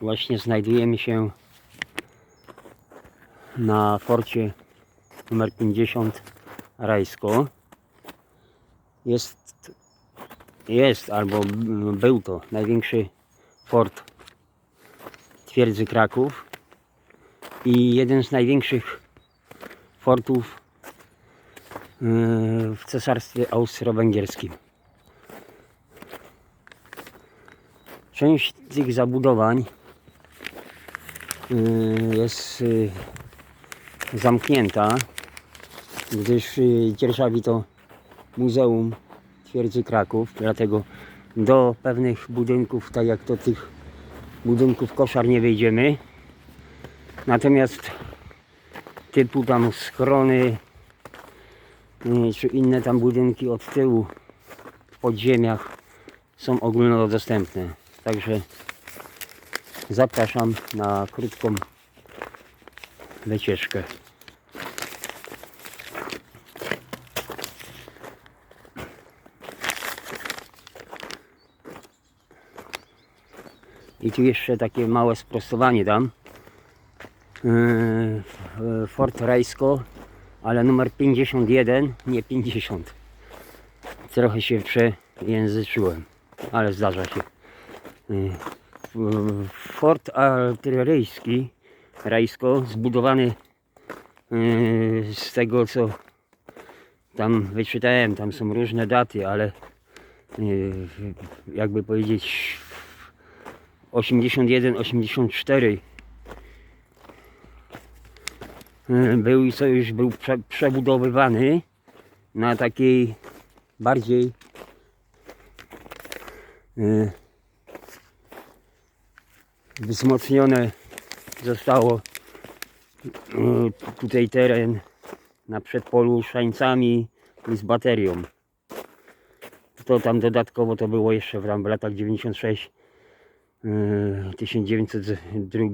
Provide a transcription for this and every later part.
Właśnie znajdujemy się na forcie numer 50 Rajsko. Jest, jest albo był to największy fort twierdzy Kraków i jeden z największych fortów yy, w cesarstwie austro-węgierskim. Część tych zabudowań jest yy, zamknięta, gdyż yy, dzierżawi to Muzeum Twierdzy Kraków, dlatego do pewnych budynków, tak jak do tych budynków koszar nie wejdziemy. Natomiast typu tam schrony czy inne tam budynki od tyłu w podziemiach są ogólnodostępne. Także zapraszam na krótką wycieczkę. I tu jeszcze takie małe sprostowanie dam. Yy, Fort Rajsko, ale numer 51, nie 50. Trochę się przejęzyczyłem, ale zdarza się. Fort artyleryjski Rajsko, zbudowany yy, z tego co tam wyczytałem, tam są różne daty, ale yy, jakby powiedzieć 81-84 Yy, był i co już był prze, przebudowywany na takiej bardziej wzmocnione zostało yy, tutaj teren na przedpolu szańcami i z baterią. To tam dodatkowo to było jeszcze w, latach 96 yy, 1902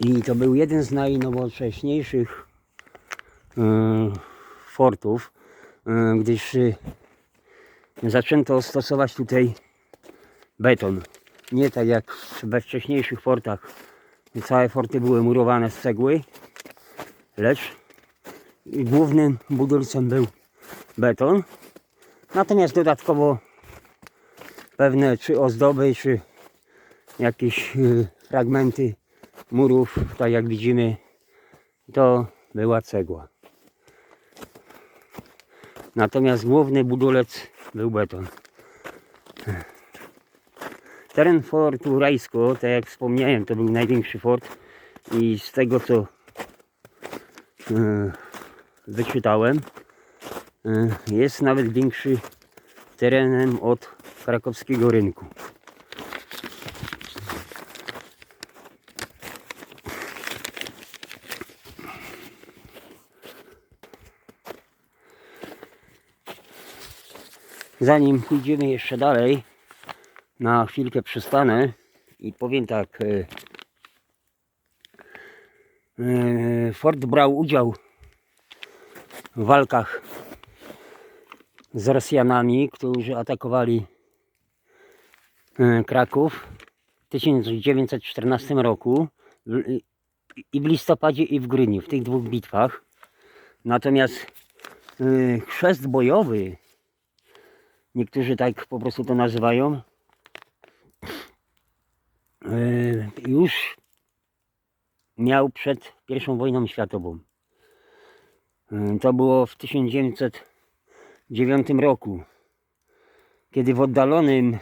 i to był jeden z najnowocześniejszych yy, fortów, gdyż zaczęto stosować tutaj beton. Nie tak jak we wcześniejszych fortach. Całe forty były murowane z cegły, lecz głównym budulcem był beton. Natomiast dodatkowo pewne czy ozdoby, czy jakieś y, fragmenty murów, tak jak widzimy, to była cegła. Natomiast główny budulec był beton. Teren fortu Rajsko, tak jak wspomniałem, to był największy fort i z tego co e, wyczytałem, e, jest nawet większy terenem od krakowskiego rynku. Zanim pójdziemy jeszcze dalej, na chwilkę przystanę i powiem tak. e, e, Ford brał udział w walkach z Rosjanami, którzy atakowali e, Kraków w 1914 roku i w listopadzie i w grudniu, w tych dwóch bitwach. Natomiast chrzest bojowy, niektórzy tak po prostu to nazywają, już miał przed I wojną światową. E, To było w 1909 roku, kiedy w oddalonym e,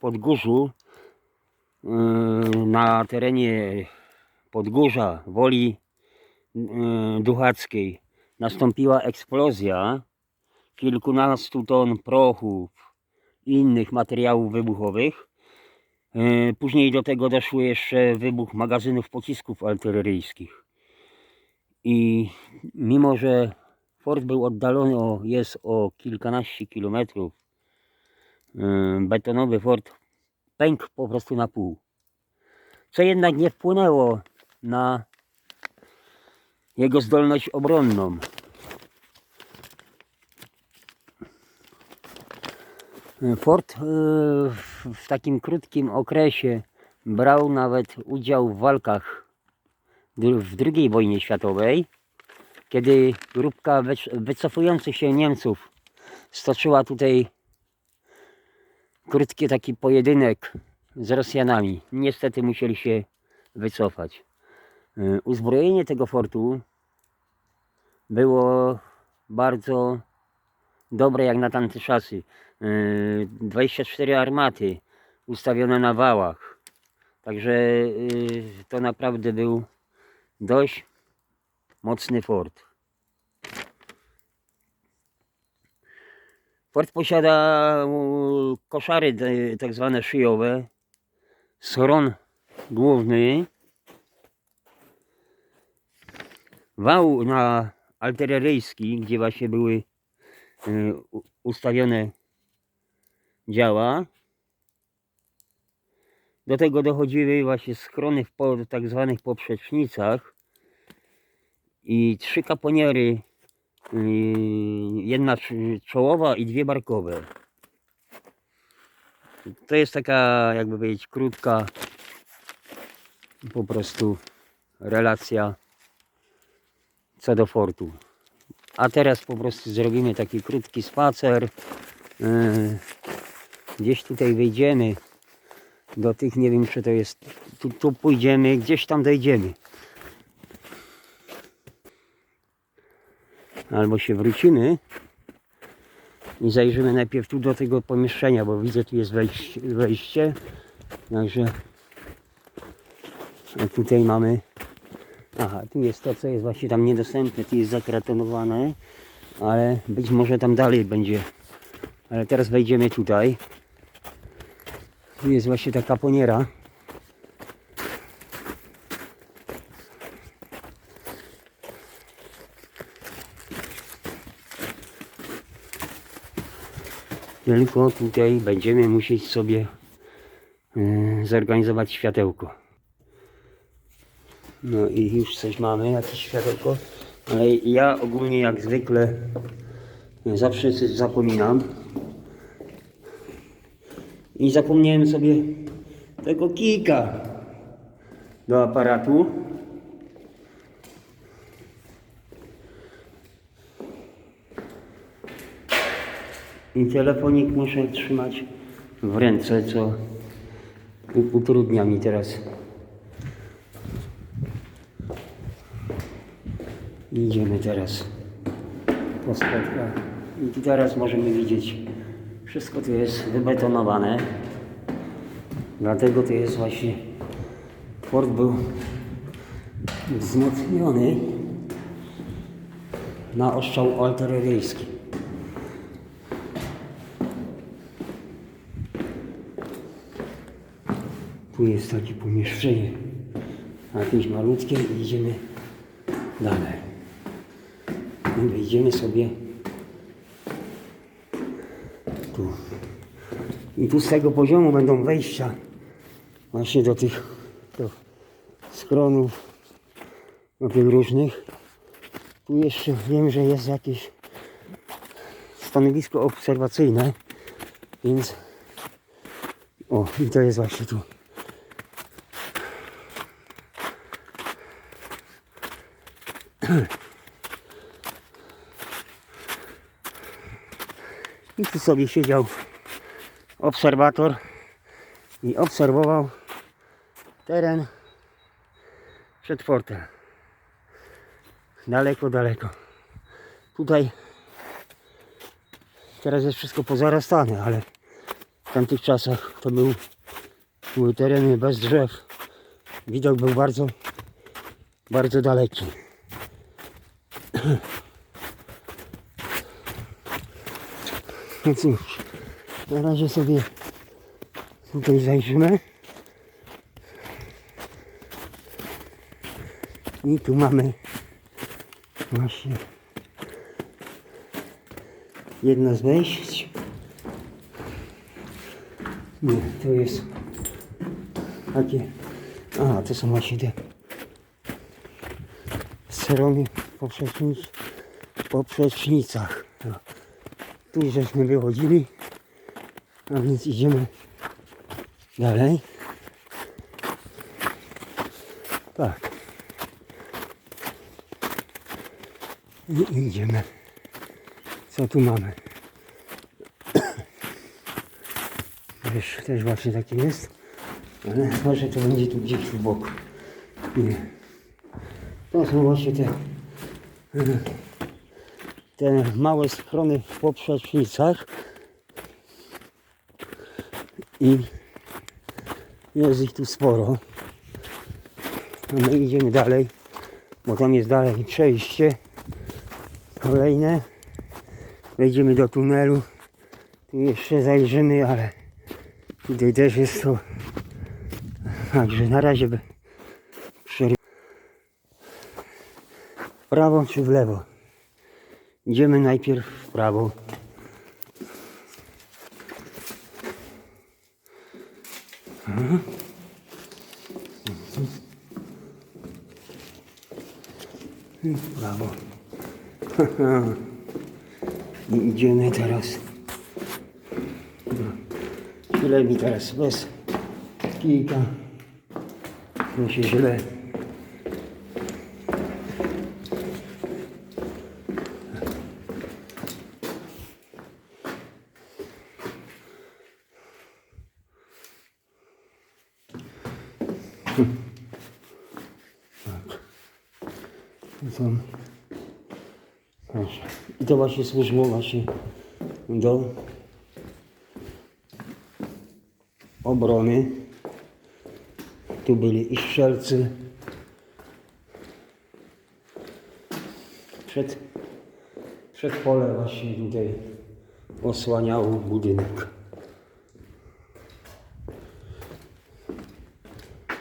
Podgórzu e, na terenie Podgórza Woli e, Duchackiej nastąpiła eksplozja kilkunastu ton prochów i innych materiałów wybuchowych. E, Później do tego doszły jeszcze wybuch magazynów pocisków artyleryjskich. I mimo, że fort był oddalony o, jest o kilkanaście kilometrów, e, betonowy fort pękł po prostu na pół. Co jednak nie wpłynęło na jego zdolność obronną. Fort e, w- takim krótkim okresie brał nawet udział w walkach w II wojnie światowej, kiedy grupka wyc- wycofujących się Niemców stoczyła tutaj krótki taki pojedynek z Rosjanami. Niestety musieli się wycofać. E, Uzbrojenie tego fortu było bardzo dobre jak na tamte czasy. Yy, 24 armaty ustawione na wałach. Także yy, to naprawdę był dość mocny fort. Fort posiada yy, koszary tak zwane szyjowe, schron główny, wał na artyleryjski, gdzie właśnie były ustawione działa. Do tego dochodziły właśnie schrony w tak zwanych poprzecznicach i trzy kaponiery, y, jedna cz- czołowa i dwie barkowe. To jest taka, jakby powiedzieć, krótka po prostu relacja co do fortu. A teraz po prostu zrobimy taki krótki spacer. Yy, Gdzieś tutaj wyjdziemy do tych, nie wiem czy to jest, tu, tu pójdziemy, gdzieś tam dojdziemy. Albo się wrócimy i zajrzymy najpierw tu do tego pomieszczenia, bo widzę tu jest wejście. wejście. Także tutaj mamy Aha, tu jest to, co jest właśnie tam niedostępne, tu jest zakratonowane, ale być może tam dalej będzie. Ale teraz wejdziemy tutaj. Tu jest właśnie ta kaponiera. Tylko tutaj będziemy musieć sobie e, zorganizować światełko. No i już coś mamy, jakieś światełko. Ale ja ogólnie jak zwykle zawsze coś zapominam. I zapomniałem sobie tego kijka do aparatu. I telefonik muszę trzymać w ręce, co utrudnia mi teraz Idziemy teraz po schodkach. I teraz możemy widzieć, wszystko tu jest wybetonowane. Dlatego to jest właśnie, fort był wzmocniony na ostrzał artyleryjski. Tu jest takie pomieszczenie, jakieś malutkie i idziemy dalej. Wejdziemy sobie tu. I tu z tego poziomu będą wejścia właśnie do tych do schronów, do tych różnych. Tu jeszcze wiem, że jest jakieś stanowisko obserwacyjne, więc o, i to jest właśnie tu. I tu sobie siedział obserwator i obserwował teren przed fortem. Daleko, daleko. Tutaj teraz jest wszystko pozarastane, ale w tamtych czasach to był, były tereny bez drzew. Widok był bardzo, bardzo daleki. No cóż, na razie sobie tutaj zajrzymy. I tu mamy właśnie jedno z wejść. Nie, to jest takie. A, to są właśnie te strony poprzecznic, poprzecznicach. Tu żeśmy wychodzili A więc idziemy dalej. Tak. I idziemy. Co tu mamy? Wiesz, też właśnie taki jest. Ale może to będzie tu gdzieś w boku. Nie. To są właśnie te, e, te małe schrony w poprzecznicach. I jest ich tu sporo. A my idziemy dalej, bo tam jest dalej przejście kolejne. Wejdziemy do tunelu. Tu jeszcze zajrzymy, ale tutaj też jest to. Także na razie by prawo czy w lewo? Idziemy najpierw w prawo. I w prawo. I idziemy teraz. Źle mi teraz bez kijka. To się źle. I to właśnie służyło właśnie do obrony. Tu byli i strzelcy. Przed, przed pole właśnie tutaj osłaniało budynek.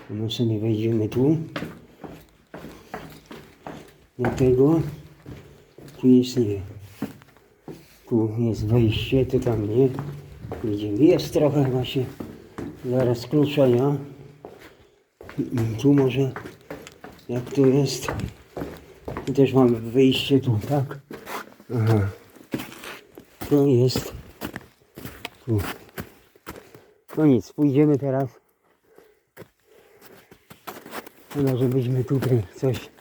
No sobie wejdziemy tu. Do tego. Tu jest nie. Tu jest wejście, tu tam nie. Widzimy, jest trochę właśnie zaraz kluczenia. I Tu może, jak tu jest, tu też mamy wyjście tu, tak? Aha. To jest tu. No nic, pójdziemy teraz. No, żebyśmy tutaj coś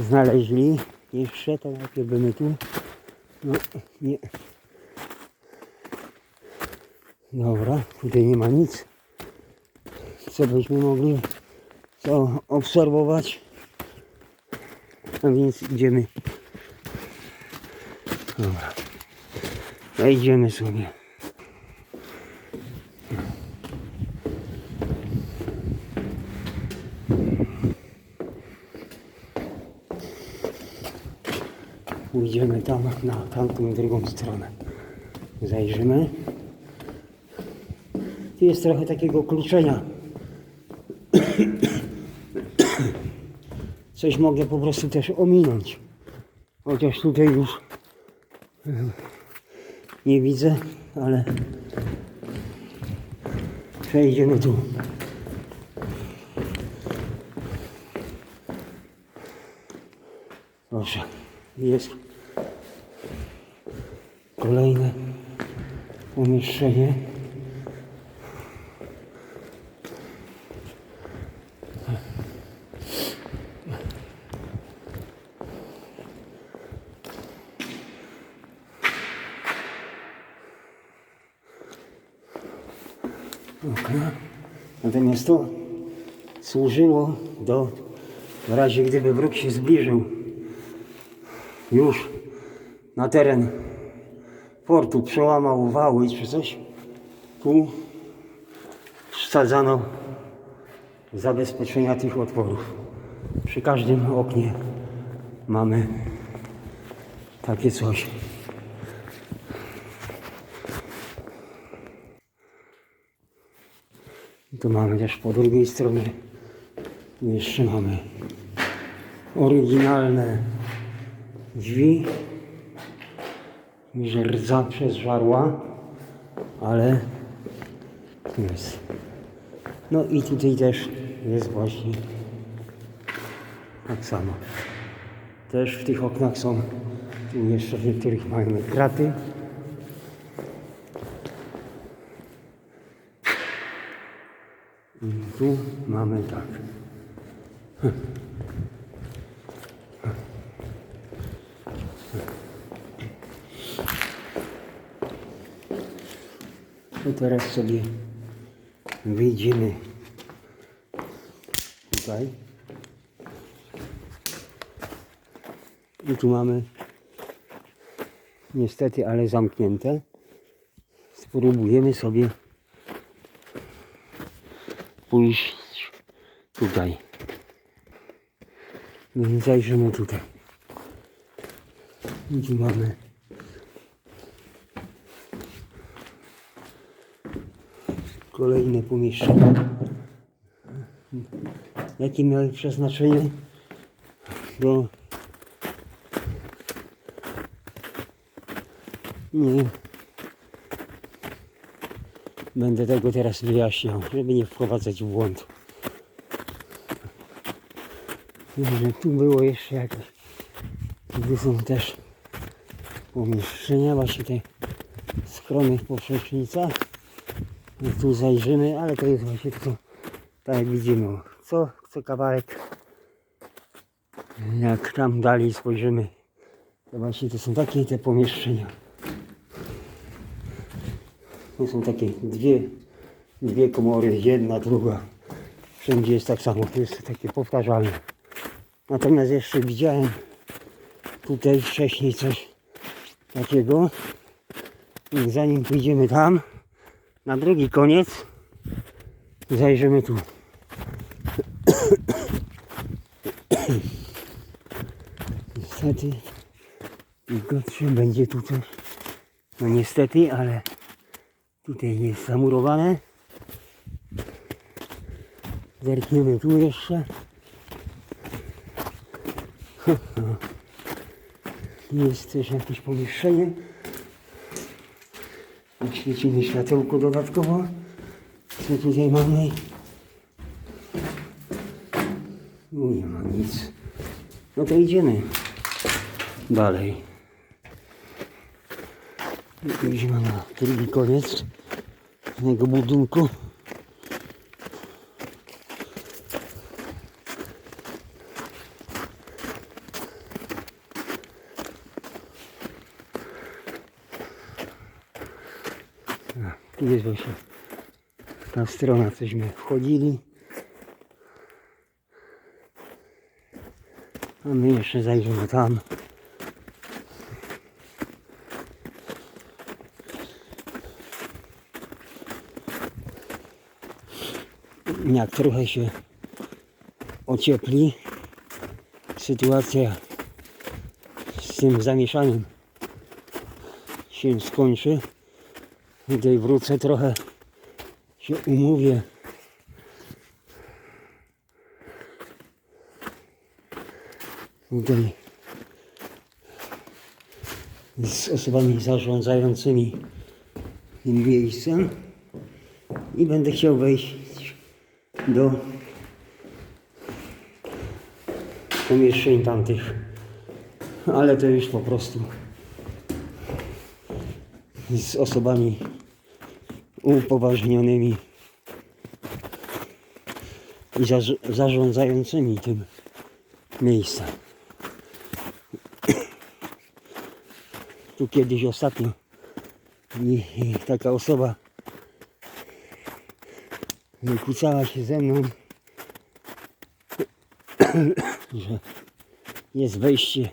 znaleźli jeszcze, to najpierw bymy tu. No, nie. Dobra, tutaj nie ma nic. Co byśmy mogli co obserwować. A więc idziemy. Dobra. Wejdziemy sobie. Pójdziemy tam na tamtą drugą stronę. Zajrzymy. Tu jest trochę takiego kluczenia. Coś mogę po prostu też ominąć. Chociaż tutaj już em, nie widzę, ale przejdziemy tu. Proszę, jest kolejne pomieszczenie. Okej. Natomiast to służyło do, w razie gdyby wróg się zbliżył już na teren portu, przełamał wały czy coś, tu wsadzano zabezpieczenia tych otworów. Przy każdym oknie mamy takie coś. Tu mamy też po drugiej stronie jeszcze mamy oryginalne drzwi że rdza przez żarła, ale jest. No i tutaj też jest właśnie tak samo. Też w tych oknach są, tu jeszcze w niektórych mamy kraty. I tu mamy tak. Hm. Teraz sobie wyjdziemy tutaj. I tu mamy niestety, ale zamknięte. Spróbujemy sobie pójść tutaj. No i zajrzymy tutaj. I tu mamy kolejne pomieszczenie. Jakie miały przeznaczenie? Do nie będę tego teraz wyjaśniał, żeby nie wprowadzać w błąd. Tu było jeszcze jakieś, tu są też pomieszczenia, właśnie te skrony w poprzecznicach. Tu zajrzymy, ale to jest właśnie to, tak jak widzimy, co, co kawałek. Jak tam dalej spojrzymy, to właśnie to są takie te pomieszczenia. To są takie dwie, dwie komory, jedna, druga. Wszędzie jest tak samo, to jest takie powtarzalne. Natomiast jeszcze widziałem tutaj wcześniej coś takiego. Zanim pójdziemy tam, na drugi koniec, zajrzymy tu. Niestety, wilgotnie będzie tu coś. No niestety, ale tutaj jest zamurowane. Zerkniemy tu jeszcze. Jest też jakieś pomieszczenie. Świecimy światełko dodatkowo. Co tutaj mamy? No nie ma nic. No to idziemy dalej. Idziemy na drugi koniec tego budynku. Tu jest właśnie ta strona, cośmy wchodzili. A my jeszcze zajrzymy tam. Jak trochę się ociepli, sytuacja z tym zamieszaniem się skończy. Tutaj wrócę trochę się umówię. Tutaj z osobami zarządzającymi tym miejscem i będę chciał wejść do pomieszczeń tamtych, ale to już po prostu z osobami upoważnionymi i zarz- zarządzającymi tym miejscem. Tu kiedyś ostatnio i, i taka osoba wykłócała się ze mną, że jest wejście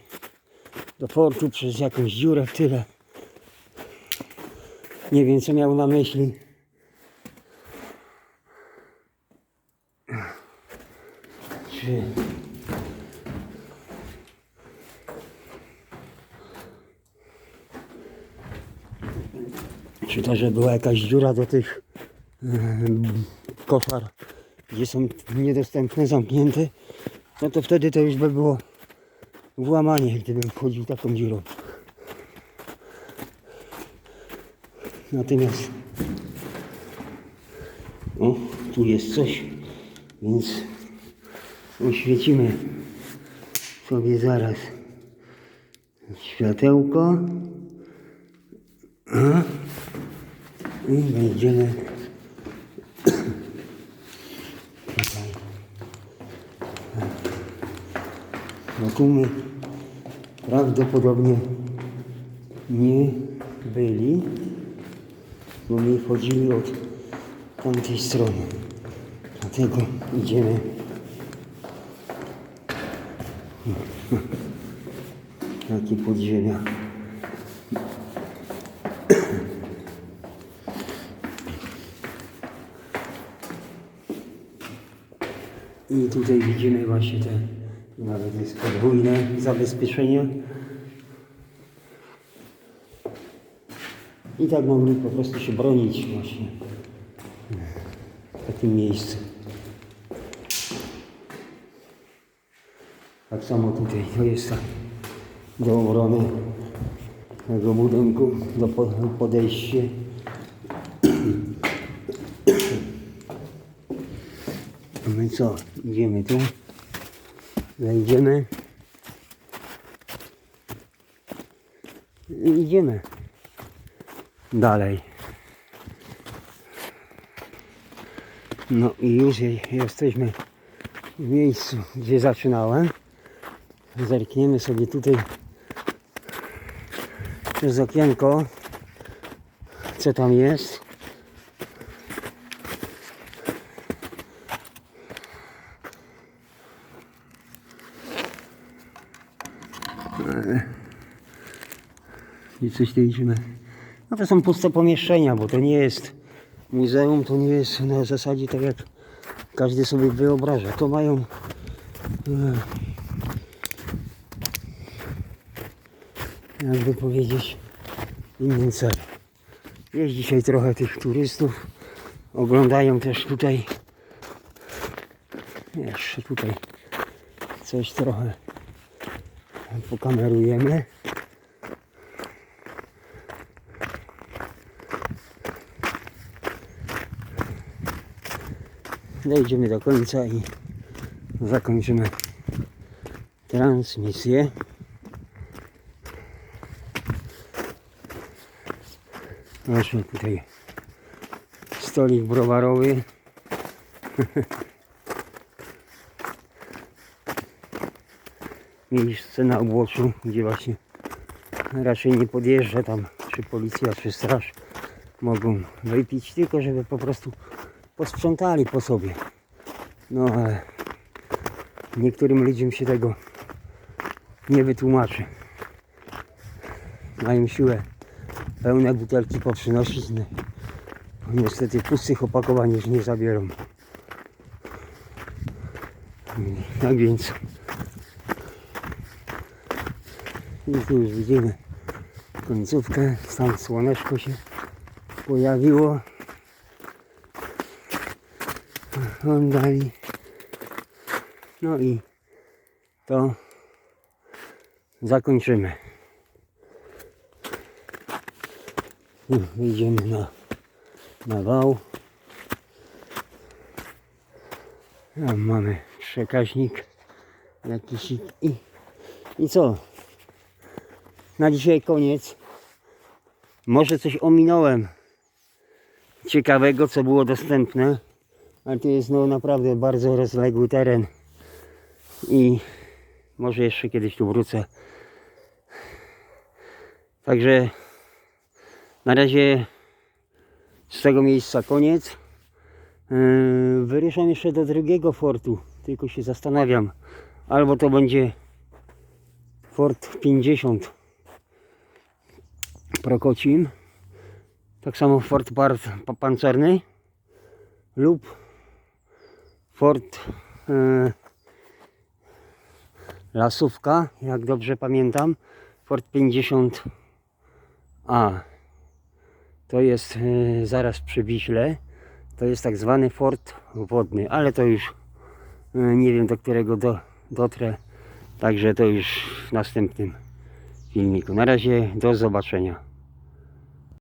do portu przez jakąś dziurę w tyle. Nie wiem, co miał na myśli. Czy... Czy to, że była jakaś dziura do tych em, koszar, gdzie są niedostępne, zamknięte, no to wtedy to już by było włamanie, gdybym wchodził taką dziurą. Natomiast o, tu jest coś, więc oświecimy sobie zaraz światełko i będziemy tutaj Rokumy prawdopodobnie nie byli bo my wchodzili od tamtej strony. Dlatego idziemy. Takie podziemia. I tutaj widzimy właśnie te, nawet jest podwójne zabezpieczenie. I tak mogli po prostu się bronić właśnie w takim miejscu. Tak samo tutaj to jest tak do obrony tego budynku, do po- podejście. No co, idziemy tu, wejdziemy i idziemy dalej. No i już je- jesteśmy w miejscu, gdzie zaczynałem. Zerkniemy sobie tutaj przez okienko, co tam jest. I coś tu idziemy. No to są puste pomieszczenia, bo to nie jest muzeum, to nie jest na zasadzie tak jak każdy sobie wyobraża. To mają e, jakby powiedzieć inny cel. Jest dzisiaj trochę tych turystów. Oglądają też tutaj jeszcze tutaj coś trochę pokamerujemy. Dojdziemy do końca i zakończymy transmisję. Właśnie tutaj stolik browarowy. Miejsce na uboczu, gdzie właśnie raczej nie podjeżdża tam czy policja, czy straż. Mogą wypić, tylko żeby po prostu posprzątali po sobie. No ale niektórym ludziom się tego nie wytłumaczy. Mają siłę pełne butelki poprzynosić. No, niestety pustych opakowań już nie zabiorą. Tak więc i tu już widzimy końcówkę. Tam słoneczko się pojawiło. Oglądali. No i to zakończymy. I Wyjdziemy na, na wał. Tam mamy przekaźnik jakiś i, i, i co? Na dzisiaj koniec. Może coś ominąłem ciekawego, co było dostępne, ale to jest no naprawdę bardzo rozległy teren i może jeszcze kiedyś tu wrócę. Także na razie z tego miejsca koniec. Yy, Wyruszam jeszcze do drugiego fortu, tylko się zastanawiam. Albo to będzie Fort 50 Prokocim, tak samo Fort Pancerny lub Fort yy, Lasówka, jak dobrze pamiętam, Fort 50A. To jest yy, zaraz przy Wiśle. To jest tak zwany fort wodny, ale to już yy, nie wiem do którego do, dotrę. Także to już w następnym filmiku. Na razie do zobaczenia.